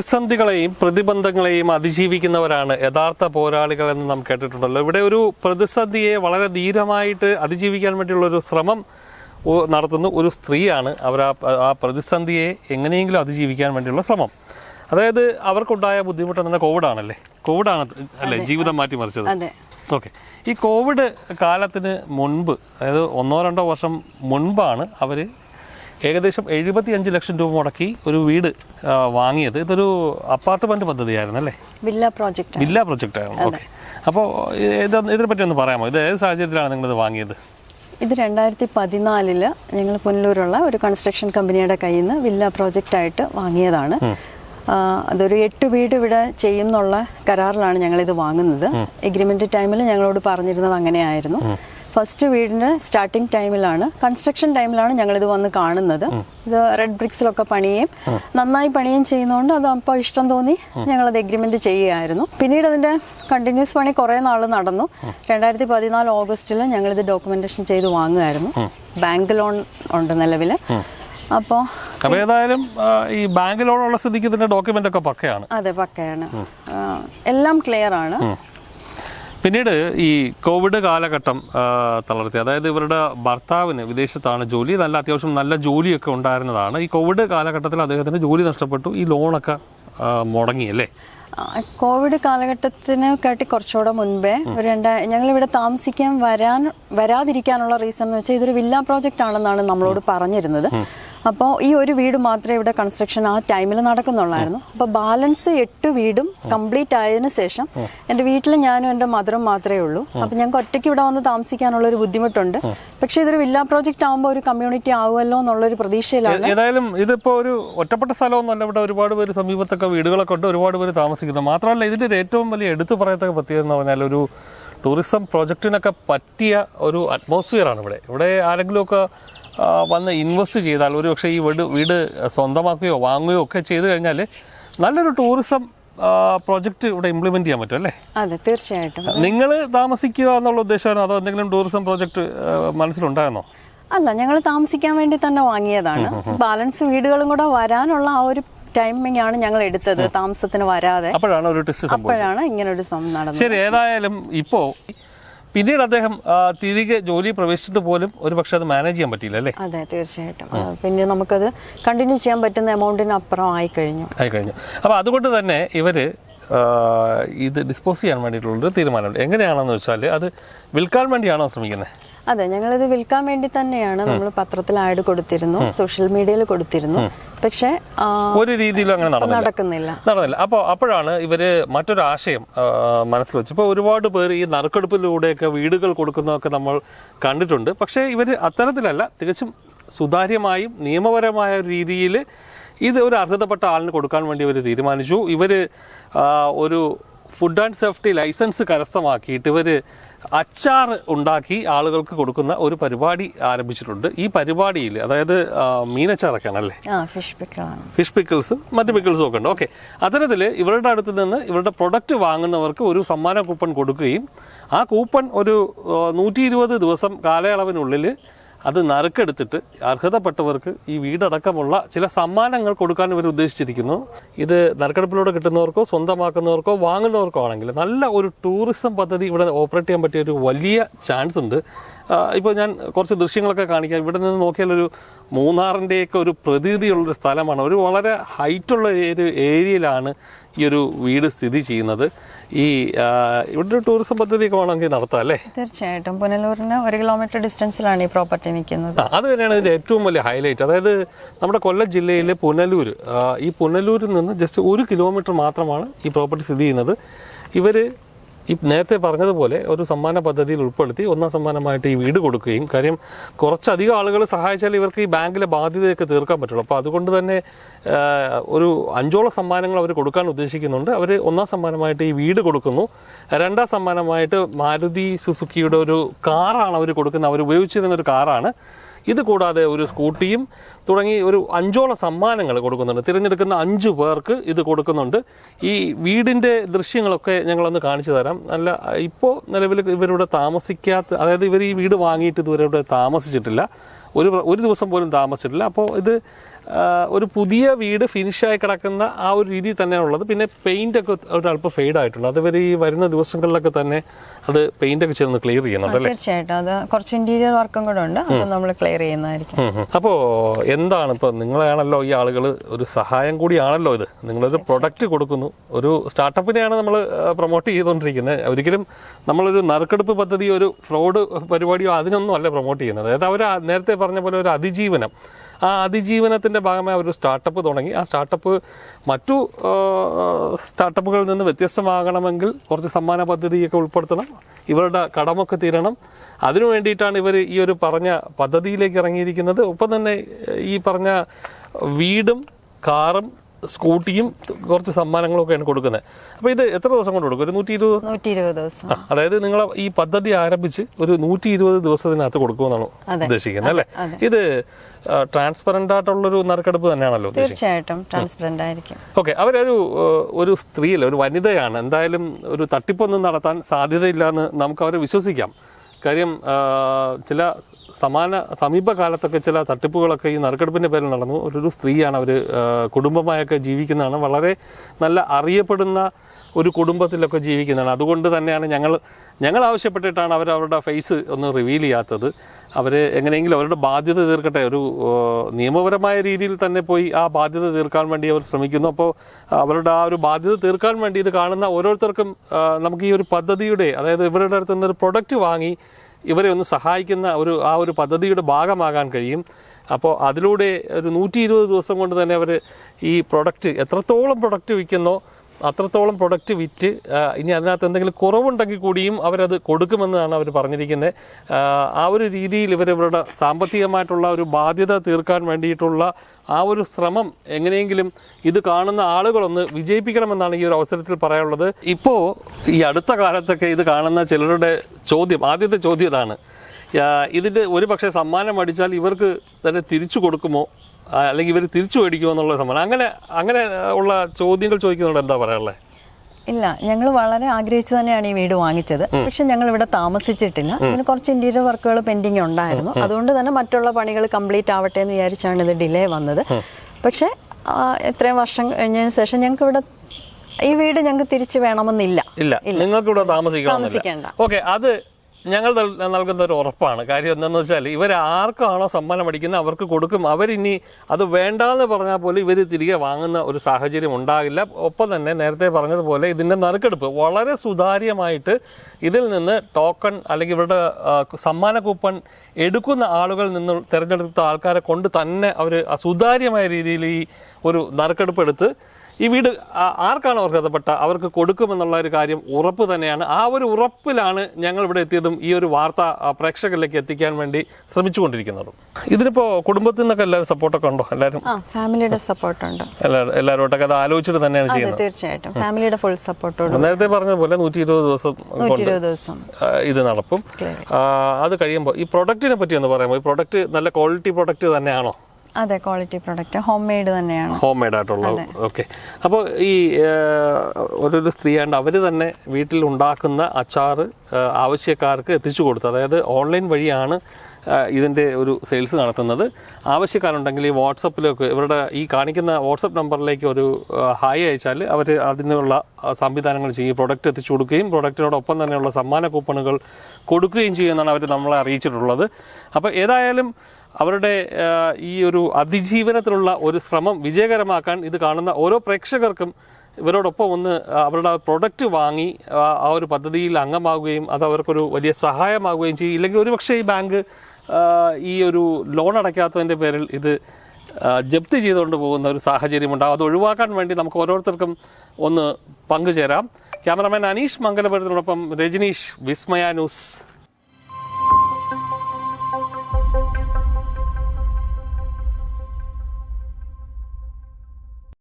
പ്രതിസന്ധികളെയും പ്രതിബന്ധങ്ങളെയും അതിജീവിക്കുന്നവരാണ് യഥാർത്ഥ പോരാളികൾ എന്ന് നാം കേട്ടിട്ടുണ്ടല്ലോ. ഇവിടെ ഒരു പ്രതിസന്ധിയെ വളരെ ധീരമായിട്ട് അതിജീവിക്കാൻ വേണ്ടിയുള്ള ഒരു ശ്രമം നടത്തുന്ന ഒരു സ്ത്രീയാണ് അവർ ആ പ്രതിസന്ധിയെ എങ്ങനെയെങ്കിലും അതിജീവിക്കാൻ വേണ്ടിയുള്ള ശ്രമം. അതായത് അവർക്കുണ്ടായ ബുദ്ധിമുട്ട് തന്നെ കോവിഡാണല്ലേ? കോവിഡാണ് അല്ലേ? ജീവിതം മാറ്റിമറിച്ചത് ഓക്കെ. ഈ കോവിഡ് കാലത്തിന് മുൻപ് അതായത് ഒന്നോ രണ്ടോ വർഷം മുൻപാണ് അവർ ഏകദേശം എഴുപത്തി അഞ്ച് ലക്ഷം രൂപ മുടക്കി ഒരു വീട് വാങ്ങിയത്. ഇതൊരു അപ്പാർട്ട്മെന്റ് പദ്ധതിയായിരുന്നു അല്ലേ? വില്ല പ്രോജക്റ്റ് വില്ല പ്രൊജക്റ്റ് ആയിരുന്നു ഓക്കെ അപ്പോൾ ഇത് ഇതിനെപ്പറ്റി ഒന്ന് പറയാമോ? ഇത് ഏത് സാഹചര്യത്തിലാണ് നിങ്ങൾ ഇത് വാങ്ങിയത്? ഇത് രണ്ടായിരത്തി പതിനാലിൽ ഞങ്ങൾ പുനലൂരുള്ള ഒരു കൺസ്ട്രക്ഷൻ കമ്പനിയുടെ കയ്യിൽ നിന്ന് വില്ല പ്രോജക്റ്റായിട്ട് വാങ്ങിയതാണ്. അതൊരു എട്ട് വീട് ഇവിടെ ചെയ്യുന്നുള്ള കരാറിലാണ് ഞങ്ങൾ ഇത് വാങ്ങുന്നത് എഗ്രിമെന്റ് ടൈമിൽ ഞങ്ങളോട് പറഞ്ഞിരുന്നത് അങ്ങനെയായിരുന്നു. ഫസ്റ്റ് വീടിന് സ്റ്റാർട്ടിംഗ് ടൈമിലാണ്. കൺസ്ട്രക്ഷൻ ടൈമിലാണ് ഞങ്ങൾ ഇത് വന്ന് കാണുന്നത്. ഇത് റെഡ് ബ്രിക്സിലൊക്കെ പണിയും നന്നായി പണിയും ചെയ്യുന്നതുകൊണ്ട് അത് അപ്പോൾ ഇഷ്ടം തോന്നി ഞങ്ങളത് എഗ്രിമെന്റ് ചെയ്യുകയായിരുന്നു. പിന്നീട് അതിന്റെ കണ്ടിന്യൂസ് പണി കുറേ നാൾ നടന്നു. രണ്ടായിരത്തി പതിനാല് ഓഗസ്റ്റിൽ ഇത് ഡോക്യുമെന്റേഷൻ ചെയ്ത് വാങ്ങുമായിരുന്നു ബാങ്ക് ലോൺ ഉണ്ട് നിലവിൽ അപ്പോൾ അപ്പോൾ ഏതായാലും ഈ ബാങ്ക് ലോണുള്ള സ്ഥിതിക്ക് ഡോക്യുമെന്റ് ഒക്കെ പക്കയാണ്. അതെ പക്കയാണ്. എല്ലാം ക്ലിയർ ആണ്. പിന്നീട് ഈ കോവിഡ് കാലഘട്ടം തളർത്തി. അതായത് ഇവരുടെ ഭർത്താവിന് വിദേശത്താണ് ജോലി. നല്ല അത്യാവശ്യം നല്ല ജോലിയൊക്കെ ഉണ്ടായിരുന്നതാണ്. ഈ കോവിഡ് കാലഘട്ടത്തിൽ അദ്ദേഹത്തിന് ജോലി നഷ്ടപ്പെട്ടു. ഈ ലോണൊക്കെ മുടങ്ങി അല്ലേ? കോവിഡ് കാലഘട്ടത്തിന് കാട്ടി കുറച്ചുകൂടെ മുൻപേ രണ്ടാ ഞങ്ങളിവിടെ താമസിക്കാൻ വരാൻ വരാതിരിക്കാനുള്ള റീസൺ എന്ന് വെച്ചാൽ ഇതൊരു വില്ല പ്രോജക്റ്റ് ആണെന്നാണ് നമ്മളോട് പറഞ്ഞിരുന്നത്. അപ്പോൾ ഈ ഒരു വീട് മാത്രമേ ഇവിടെ കൺസ്ട്രക്ഷൻ ആ ടൈമിൽ നടക്കുന്നുള്ളായിരുന്നു. അപ്പോൾ ബാലൻസ് എട്ട് വീടും കംപ്ലീറ്റ് ആയതിനു ശേഷം എന്റെ വീട്ടിൽ ഞാനും എന്റെ മദറും മാത്രമേ ഉള്ളൂ. അപ്പോൾ ഞങ്ങൾക്ക് ഒറ്റയ്ക്ക് ഇവിടെ വന്ന് താമസിക്കാനുള്ള ഒരു ബുദ്ധിമുട്ടുണ്ട്. പക്ഷേ ഇതൊരു വില്ല പ്രോജക്റ്റ് ആകുമ്പോൾ ഒരു കമ്മ്യൂണിറ്റി ആവുമല്ലോ എന്നുള്ളൊരു പ്രതീക്ഷയിലാണ്. ഏതായാലും ഇതിപ്പോ ഒരു ഒറ്റപ്പെട്ട സ്ഥലമൊന്നുമല്ല ഇവിടെ ഒരുപാട് പേര് സമീപത്തൊക്കെ വീടുകളൊക്കെ ഉണ്ട്. ഒരുപാട് പേര് താമസിക്കുന്നത് മാത്രമല്ല ഇതിന്റെ ഏറ്റവും വലിയ എടുത്തു പറയത്തക്ക പ്രത്യേകത എന്ന് പറഞ്ഞാൽ ഒരു ടൂറിസം പ്രോജക്റ്റിനൊക്കെ പറ്റിയ ഒരു അറ്റ്മോസ്ഫിയർ ആണ് ഇവിടെ. ഇവിടെ ആരെങ്കിലുമൊക്കെ വന്ന് ഇൻവെസ്റ്റ് ചെയ്താൽ ഒരു പക്ഷേ ഈ വീട് വീട് സ്വന്തമാക്കുകയോ വാങ്ങുകയോ ഒക്കെ ചെയ്തു കഴിഞ്ഞാൽ നല്ലൊരു ടൂറിസം പ്രോജക്റ്റ് ഇവിടെ ഇംപ്ലിമെന്റ് ചെയ്യാൻ പറ്റും അല്ലേ? അതെ തീർച്ചയായിട്ടും. നിങ്ങൾ താമസിക്കുക എന്നുള്ള ഉദ്ദേശമാണോ അതോ എന്തെങ്കിലും ടൂറിസം പ്രോജക്റ്റ് മനസ്സിലുണ്ടായിരുന്നോ? അല്ല ഞങ്ങൾ താമസിക്കാൻ വേണ്ടി തന്നെ വാങ്ങിയതാണ്. ബാലൻസ് വീടുകളും കൂടെ വരാനുള്ള ആ ഒരു ടൈമിംഗ് ആണ് ഞങ്ങൾ എടുത്തത് താമസത്തിന് വരാതെ. അപ്പോഴാണ് ഒരു സംഭവിച്ചത്. അപ്പോഴാണ് ഇങ്ങനെ ഒരു സംഭവം നടന്നത്. ശരി ഏതായാലും ഇപ്പോൾ പിന്നീട് അദ്ദേഹം തിരികെ ജോലി പ്രവേശിച്ചിട്ട് പോലും ഒരു പക്ഷെ അത് മാനേജ് ചെയ്യാൻ പറ്റിയില്ല അല്ലേ? അതെ തീർച്ചയായിട്ടും. പിന്നെ നമുക്കത് കണ്ടിന്യൂ ചെയ്യാൻ പറ്റുന്ന എമൗണ്ടിന് അപ്പുറം ആയി കഴിഞ്ഞു ആയി കഴിഞ്ഞു അപ്പോൾ അതുകൊണ്ട് തന്നെ ഇവർ ഇത് ഡിസ്പോസ് ചെയ്യാൻ വേണ്ടിയിട്ടുള്ളൊരു തീരുമാനമുണ്ട്. എങ്ങനെയാണെന്ന് വെച്ചാൽ അത് വിൽക്കാൻ വേണ്ടിയാണോ ശ്രമിക്കുന്നത് അതെ ഞങ്ങളിത് വിൽക്കാൻ വേണ്ടി തന്നെയാണ് നമ്മൾ പത്രത്തിൽ ആഡ് കൊടുത്തിരുന്നു സോഷ്യൽ മീഡിയയിൽ കൊടുത്തിരുന്നു. പക്ഷേ ഒരു രീതിയിലും അങ്ങനെ നടക്കുന്നില്ല. നടന്നില്ല. അപ്പോൾ അപ്പോഴാണ് ഇവർ മറ്റൊരു ആശയം മനസ്സിൽ വെച്ച്. ഇപ്പോൾ ഒരുപാട് പേർ ഈ നറുക്കെടുപ്പിലൂടെയൊക്കെ വീടുകൾ കൊടുക്കുന്നതൊക്കെ നമ്മൾ കണ്ടിട്ടുണ്ട്. പക്ഷേ ഇവർ അത്തരത്തിലല്ല തികച്ചും സുതാര്യമായും നിയമപരമായ രീതിയിൽ ഇത് ഒരു അർഹതപ്പെട്ട ആളിന് കൊടുക്കാൻ വേണ്ടി ഇവർ തീരുമാനിച്ചു. ഇവർ ഒരു ഫുഡ് ആൻഡ് സേഫ്റ്റി ലൈസൻസ് കരസ്ഥമാക്കിയിട്ട് ഇവർ അച്ചാർ ഉണ്ടാക്കി ആളുകൾക്ക് കൊടുക്കുന്ന ഒരു പരിപാടി ആരംഭിച്ചിട്ടുണ്ട്. ഈ പരിപാടിയിൽ അതായത് മീനച്ചാറൊക്കെയാണല്ലേ? മീനച്ചാറൊക്കെയാണ് അല്ലേ ആ ഫിഷ് പിക്കിൾസും മറ്റ് പിക്കിൾസും ഒക്കെ ഉണ്ട്. ഓക്കെ അത്തരത്തിൽ ഇവരുടെ അടുത്ത് നിന്ന് ഇവരുടെ പ്രൊഡക്റ്റ് വാങ്ങുന്നവർക്ക് ഒരു സമ്മാന കൂപ്പൺ കൊടുക്കുകയും ആ കൂപ്പൺ ഒരു നൂറ്റി ഇരുപത് ദിവസം കാലയളവിനുള്ളിൽ അത് നറുക്കെടുത്തിട്ട് അർഹതപ്പെട്ടവർക്ക് ഈ വീടടക്കമുള്ള ചില സമ്മാനങ്ങൾ കൊടുക്കാൻ ഇവർ ഉദ്ദേശിച്ചിരിക്കുന്നു. ഇത് നറുക്കെടുപ്പിലൂടെ കിട്ടുന്നവർക്കോ സ്വന്തമാക്കുന്നവർക്കോ വാങ്ങുന്നവർക്കോ ആണെങ്കിൽ നല്ല ഒരു ടൂറിസം പദ്ധതി ഇവിടെ ഓപ്പറേറ്റ് ചെയ്യാൻ പറ്റിയ ഒരു വലിയ ചാൻസ് ഉണ്ട്. ഇപ്പോൾ ഞാൻ കുറച്ച് ദൃശ്യങ്ങളൊക്കെ കാണിക്കാം. ഇവിടെ നിന്ന് നോക്കിയാൽ ഒരു മൂന്നാറിന്റെയൊക്കെ ഒരു പ്രതീതിയുള്ളൊരു സ്ഥലമാണ്. ഒരു വളരെ ഹൈറ്റുള്ള ഒരു ഏരിയയിലാണ് ഈ ഒരു വീട് സ്ഥിതി ചെയ്യുന്നത്. ഈ ഇവിടെ ഒരു ടൂറിസം പദ്ധതിയൊക്കെ വേണമെങ്കിൽ നടത്താം അല്ലേ? തീർച്ചയായിട്ടും. പുനലൂരിന് ഒരു കിലോമീറ്റർ ഡിസ്റ്റൻസിലാണ് ഈ പ്രോപ്പർട്ടി നിൽക്കുന്നത്. അത് തന്നെയാണ് ഇതിന്റെ ഏറ്റവും വലിയ ഹൈലൈറ്റ് അതായത് നമ്മുടെ കൊല്ലം ജില്ലയിലെ പുനലൂർ. ഈ പുനലൂരിൽ നിന്ന് ജസ്റ്റ് ഒരു കിലോമീറ്റർ മാത്രമാണ് ഈ പ്രോപ്പർട്ടി സ്ഥിതി ചെയ്യുന്നത്. ഇവർ ഈ നേരത്തെ പറഞ്ഞതുപോലെ ഒരു സമ്മാന പദ്ധതിയിൽ ഉൾപ്പെടുത്തി ഒന്നാം സമ്മാനമായിട്ട് ഈ വീട് കൊടുക്കുകയും കാര്യം കുറച്ചധികം ആളുകൾ സഹായിച്ചാൽ ഇവർക്ക് ഈ ബാങ്കിലെ ബാധ്യതയൊക്കെ തീർക്കാൻ പറ്റുള്ളൂ. അപ്പോൾ അതുകൊണ്ട് തന്നെ ഒരു അഞ്ചോളം സമ്മാനങ്ങൾ അവർ കൊടുക്കാൻ ഉദ്ദേശിക്കുന്നുണ്ട്. അവർ ഒന്നാം സമ്മാനമായിട്ട് ഈ വീട് കൊടുക്കുന്നു. രണ്ടാം സമ്മാനമായിട്ട് മാരുതി സുസുക്കിയുടെ ഒരു കാറാണ് അവർ കൊടുക്കുന്നത്. അവർ ഉപയോഗിച്ചിരുന്ന ഒരു കാറാണ്. ഇത് കൂടാതെ ഒരു സ്കൂട്ടിയും തുടങ്ങി ഒരു അഞ്ചോളം സമ്മാനങ്ങൾ കൊടുക്കുന്നുണ്ട്. തിരഞ്ഞെടുക്കുന്ന അഞ്ച് പേർക്ക് ഇത് കൊടുക്കുന്നുണ്ട്. ഈ വീടിന്റെ ദൃശ്യങ്ങളൊക്കെ ഞങ്ങളൊന്ന് കാണിച്ചു തരാം. നല്ല ഇപ്പോൾ നിലവിൽ ഇവരിവിടെ താമസിക്കാത്ത അതായത് ഇവർ ഈ വീട് വാങ്ങിയിട്ട് ഇതുവരെ ഇവിടെ താമസിച്ചിട്ടില്ല. ഒരു ഒരു ദിവസം പോലും താമസിച്ചിട്ടില്ല. അപ്പോൾ ഇത് ഒരു പുതിയ വീട് ഫിനിഷായി കിടക്കുന്ന ആ ഒരു രീതി തന്നെയാണ് ഉള്ളത്. പിന്നെ പെയിന്റ് ഒരല്പം ഒരു അല്പം ഫെയ്ഡ് ആയിട്ടുള്ളത് അത് ഇവർ ഈ വരുന്ന ദിവസങ്ങളിലൊക്കെ തന്നെ അത് പെയിന്റ് ഒക്കെ ചെയ്തൊന്ന് ക്ലിയർ ചെയ്യുന്നുണ്ട് അല്ലേ? തീർച്ചയായിട്ടും. അത് കുറച്ച് ഇന്റീരിയർ വർക്കും കൂടെ ഉണ്ട്. അത് നമ്മൾ ക്ലിയർ ചെയ്യുന്നതായിരിക്കും. ഉം ഉം. അപ്പോ എന്താണ് ഇപ്പോൾ നിങ്ങളാണല്ലോ ഈ ആളുകൾ ഒരു സഹായം കൂടിയാണല്ലോ ഇത്. നിങ്ങളൊരു പ്രൊഡക്റ്റ് കൊടുക്കുന്നു. ഒരു സ്റ്റാർട്ടപ്പിനെയാണ് നമ്മൾ പ്രൊമോട്ട് ചെയ്തുകൊണ്ടിരിക്കുന്നത് ഒരിക്കലും നമ്മളൊരു നറുക്കെടുപ്പ് പദ്ധതി ഒരു ഫ്രോഡ് പരിപാടിയോ അതിനൊന്നും അല്ല പ്രൊമോട്ട് ചെയ്യുന്നത്. അതായത് അവർ നേരത്തെ പറഞ്ഞ പോലെ ഒരു അതിജീവനം. ആ അതിജീവനത്തിന്റെ ഭാഗമായി ഒരു സ്റ്റാർട്ടപ്പ് തുടങ്ങി. ആ സ്റ്റാർട്ടപ്പ് മറ്റു സ്റ്റാർട്ടപ്പുകളിൽ നിന്ന് വ്യത്യസ്തമാകണമെങ്കിൽ കുറച്ച് സമ്മാന പദ്ധതിയൊക്കെ ഉൾപ്പെടുത്തണം. ഇവരുടെ കടമൊക്കെ തീരണം. അതിനു വേണ്ടിയിട്ടാണ് ഇവർ ഈ ഒരു പറഞ്ഞ പദ്ധതിയിലേക്ക് ഇറങ്ങിയിരിക്കുന്നത്. ഒപ്പം തന്നെ ഈ പറഞ്ഞ വീടും കാറും സ്കൂട്ടിയും കുറച്ച് സമ്മാനങ്ങളൊക്കെയാണ് കൊടുക്കുന്നത്. അപ്പോൾ ഇത് എത്ര ദിവസം കൊണ്ട് കൊടുക്കും? ഒരു നൂറ്റി ഇരുപത് നൂറ്റി ഇരുപത് ദിവസം അതായത് നിങ്ങൾ ഈ പദ്ധതി ആരംഭിച്ച് ഒരു നൂറ്റി ഇരുപത് ദിവസത്തിനകത്ത് കൊടുക്കുമെന്നാണ് ഉദ്ദേശിക്കുന്നത് അല്ലേ? ഇത് ട്രാൻസ്പെറന്റ് ആയിട്ടുള്ളൊരു നറുക്കെടുപ്പ് തന്നെയാണല്ലോ തീർച്ചയായിട്ടും ട്രാൻസ്പെറന്റ് ആയിരിക്കും. ഓക്കെ അവരൊരു ഒരു ഒരു സ്ത്രീയല്ല ഒരു വനിതയാണ്. എന്തായാലും ഒരു തട്ടിപ്പൊന്നും നടത്താൻ സാധ്യതയില്ല എന്ന് നമുക്ക് അവരെ വിശ്വസിക്കാം. കാര്യം ചില സമാന സമീപകാലത്തൊക്കെ ചില തട്ടിപ്പുകളൊക്കെ ഈ നറുക്കെടുപ്പിന്റെ പേരിൽ നടന്നു. ഒരു സ്ത്രീയാണ് അവർ കുടുംബമായൊക്കെ ജീവിക്കുന്നതാണ്. വളരെ നല്ല അറിയപ്പെടുന്ന ഒരു കുടുംബത്തിലൊക്കെ ജീവിക്കുന്നതാണ്. അതുകൊണ്ട് തന്നെയാണ് ഞങ്ങൾ ഞങ്ങൾ ആവശ്യപ്പെട്ടിട്ടാണ് അവർ അവരുടെ ഫേസ് ഒന്ന് റിവീൽ ചെയ്യാത്തത്. അവർ എങ്ങനെയെങ്കിലും അവരുടെ ബാധ്യത തീർക്കട്ടെ. ഒരു നിയമപരമായ രീതിയിൽ തന്നെ പോയി ആ ബാധ്യത തീർക്കാൻ വേണ്ടി അവർ ശ്രമിക്കുന്നു. അപ്പോൾ അവരുടെ ആ ഒരു ബാധ്യത തീർക്കാൻ വേണ്ടി ഇത് കാണുന്ന ഓരോരുത്തർക്കും നമുക്ക് ഈ ഒരു പദ്ധതിയുടെ അതായത് ഇവരുടെ അടുത്ത് ഒരു പ്രൊഡക്റ്റ് വാങ്ങി ഇവരെ ഒന്ന് സഹായിക്കുന്ന ഒരു ആ ഒരു പദ്ധതിയുടെ ഭാഗമാകാൻ കഴിയും. അപ്പോൾ അതിലൂടെ ഒരു നൂറ്റി ഇരുപത് ദിവസം കൊണ്ട് തന്നെ അവർ ഈ പ്രൊഡക്റ്റ് എത്രത്തോളം പ്രൊഡക്റ്റ് വിൽക്കുന്നോ അത്രത്തോളം പ്രൊഡക്റ്റ് വിറ്റ് ഇനി അതിനകത്ത് എന്തെങ്കിലും കുറവുണ്ടെങ്കിൽ കൂടിയും അവരത് കൊടുക്കുമെന്നാണ് അവർ പറഞ്ഞിരിക്കുന്നത്. ആ, ഒരു രീതിയിൽ ഇവർ സാമ്പത്തികമായിട്ടുള്ള ഒരു ബാധ്യത തീർക്കാൻ വേണ്ടിയിട്ടുള്ള ആ ഒരു ശ്രമം എങ്ങനെയെങ്കിലും ഇത് കാണുന്ന ആളുകളൊന്ന് വിജയിപ്പിക്കണമെന്നാണ് ഈ ഒരു അവസരത്തിൽ പറയാനുള്ളത്. ഇപ്പോൾ ഈ അടുത്ത കാലത്തൊക്കെ ഇത് കാണുന്ന ചിലരുടെ ചോദ്യം ആദ്യത്തെ ചോദ്യം ഇതാണ്. ഇതിന്റെ ഒരു പക്ഷേ സമ്മാനം അടിച്ചാൽ ഇവർക്ക് തന്നെ തിരിച്ചു കൊടുക്കുമോ? അല്ലെങ്കിൽ ഇവർ തിരിച്ചു മേടിക്കുമോ എന്നുള്ള സമ്മാനം. അങ്ങനെ അങ്ങനെ ഉള്ള ചോദ്യങ്ങൾ ചോദിക്കുന്നതുകൊണ്ട് എന്താ പറയാനുള്ളത് ഇല്ല ഞങ്ങൾ വളരെ ആഗ്രഹിച്ചു തന്നെയാണ് ഈ വീട് വാങ്ങിച്ചത്. പക്ഷെ ഞങ്ങൾ ഇവിടെ താമസിച്ചിട്ടില്ല അതിന് കുറച്ച് ഇന്റീരിയർ വർക്കുകൾ പെൻഡിങ് ഉണ്ടായിരുന്നു. അതുകൊണ്ട് തന്നെ മറ്റുള്ള പണികൾ കംപ്ലീറ്റ് ആവട്ടെ എന്ന് വിചാരിച്ചാണ് ഇത് ഡിലേ വന്നത്. പക്ഷെ ഇത്രയും വർഷം കഴിഞ്ഞതിന് ശേഷം ഞങ്ങൾക്ക് ഇവിടെ ഈ വീട് ഞങ്ങൾക്ക് തിരിച്ചു വേണമെന്നില്ല. ഇല്ല നിങ്ങൾക്ക് ഇവിടെ താമസിക്കേണ്ട. ഓക്കെ അത് ഞങ്ങൾ നൽകുന്ന ഒരു ഉറപ്പാണ്. കാര്യം എന്താണെന്ന് വെച്ചാൽ ഇവർ ആർക്കാണോ സമ്മാനം അടിക്കുന്നത് അവർക്ക് കൊടുക്കും. അവരിനി അത് വേണ്ടാന്ന് പറഞ്ഞാൽ പോലും ഇവർ തിരികെ വാങ്ങുന്ന ഒരു സാഹചര്യം ഉണ്ടാകില്ല. ഒപ്പം തന്നെ നേരത്തെ പറഞ്ഞതുപോലെ ഇതിന്റെ നറുക്കെടുപ്പ് വളരെ സുതാര്യമായിട്ട് ഇതിൽ നിന്ന് ടോക്കൺ അല്ലെങ്കിൽ ഇവരുടെ സമ്മാന കൂപ്പൺ എടുക്കുന്ന ആളുകളിൽ നിന്ന് തിരഞ്ഞെടുത്ത ആൾക്കാരെ കൊണ്ട് തന്നെ അവർ സുതാര്യമായ രീതിയിൽ ഈ ഒരു നറുക്കെടുപ്പ് എടുത്ത് ഈ വീട് ആർക്കാണ് അർഹതപ്പെട്ട അവർക്ക് കൊടുക്കുമെന്നുള്ള ഒരു കാര്യം ഉറപ്പ് തന്നെയാണ്. ആ ഒരു ഉറപ്പിലാണ് ഞങ്ങൾ ഇവിടെ എത്തിയതും ഈ ഒരു വാർത്ത പ്രേക്ഷകരിലേക്ക് എത്തിക്കാൻ വേണ്ടി ശ്രമിച്ചുകൊണ്ടിരിക്കുന്നതും. ഇതിനിപ്പോൾ കുടുംബത്തിൽ നിന്നൊക്കെ എല്ലാവരും സപ്പോർട്ടൊക്കെ ഉണ്ടോ? എല്ലാവരും? ഫാമിലിയുടെ സപ്പോർട്ട് ഉണ്ട്. എല്ലാവരും എല്ലാവരുമായിട്ടൊക്കെ അത് ആലോചിച്ചിട്ട് തന്നെയാണ് ചെയ്യുന്നത്. തീർച്ചയായിട്ടും. ഫാമിലിയുടെ ഫുൾ സപ്പോർട്ടോട് നേരത്തെ പറഞ്ഞതുപോലെ നൂറ്റി ഇരുപത് ദിവസം കൊണ്ട് ഇത് നടക്കും. അത് കഴിയുമ്പോൾ ഈ പ്രൊഡക്റ്റിനെ പറ്റി ഒന്ന് പറയാമോ? ഈ പ്രൊഡക്റ്റ് നല്ല ക്വാളിറ്റി പ്രൊഡക്റ്റ് തന്നെയാണോ? അതെ ക്വാളിറ്റി പ്രൊഡക്റ്റ് ഹോം മെയ്ഡ് തന്നെയാണ്. ഹോം മെയ്ഡ് ആയിട്ടുള്ള ഓക്കെ അപ്പോൾ ഈ ഒരു സ്ത്രീ ആണ്ട് അവർ തന്നെ വീട്ടിൽ ഉണ്ടാക്കുന്ന അച്ചാർ ആവശ്യക്കാർക്ക് എത്തിച്ചു കൊടുത്തു അതായത് ഓൺലൈൻ വഴിയാണ് ഇതിന്റെ ഒരു സെയിൽസ് നടത്തുന്നത്. ആവശ്യക്കാരുണ്ടെങ്കിൽ ഈ വാട്സപ്പിലൊക്കെ ഇവരുടെ ഈ കാണിക്കുന്ന വാട്സപ്പ് നമ്പറിലേക്ക് ഒരു ഹായ് അയച്ചാൽ അവർ അതിനുള്ള സംവിധാനങ്ങൾ ചെയ്യും. പ്രൊഡക്റ്റ് എത്തിച്ചു കൊടുക്കുകയും പ്രൊഡക്റ്റിനോടൊപ്പം തന്നെയുള്ള സമ്മാന കൂപ്പണുകൾ കൊടുക്കുകയും ചെയ്യുമെന്നാണ് അവർ നമ്മളെ അറിയിച്ചിട്ടുള്ളത്. അപ്പോൾ ഏതായാലും അവരുടെ ഈ ഒരു അതിജീവനത്തിലുള്ള ഒരു ശ്രമം വിജയകരമാക്കാൻ ഇത് കാണുന്ന ഓരോ പ്രേക്ഷകർക്കും ഇവരോടൊപ്പം ഒന്ന് അവരുടെ പ്രൊഡക്റ്റ് വാങ്ങി ആ, ഒരു പദ്ധതിയിൽ അംഗമാവുകയും അത് അവർക്കൊരു വലിയ സഹായമാവുകയും ചെയ്യും. ഇല്ലെങ്കിൽ ഒരുപക്ഷെ ഈ ബാങ്ക് ഈ ഒരു ലോൺ അടയ്ക്കാത്തതിന്റെ പേരിൽ ഇത് ജപ്തി ചെയ്തുകൊണ്ട് പോകുന്ന ഒരു സാഹചര്യമുണ്ടാകും അത് ഒഴിവാക്കാൻ വേണ്ടി നമുക്ക് ഓരോരുത്തർക്കും ഒന്ന് പങ്കുചേരാം. ക്യാമറമാൻ അനീഷ് മംഗലപുരത്തിനോടൊപ്പം രജനീഷ് വിസ്മയ ന്യൂസ്.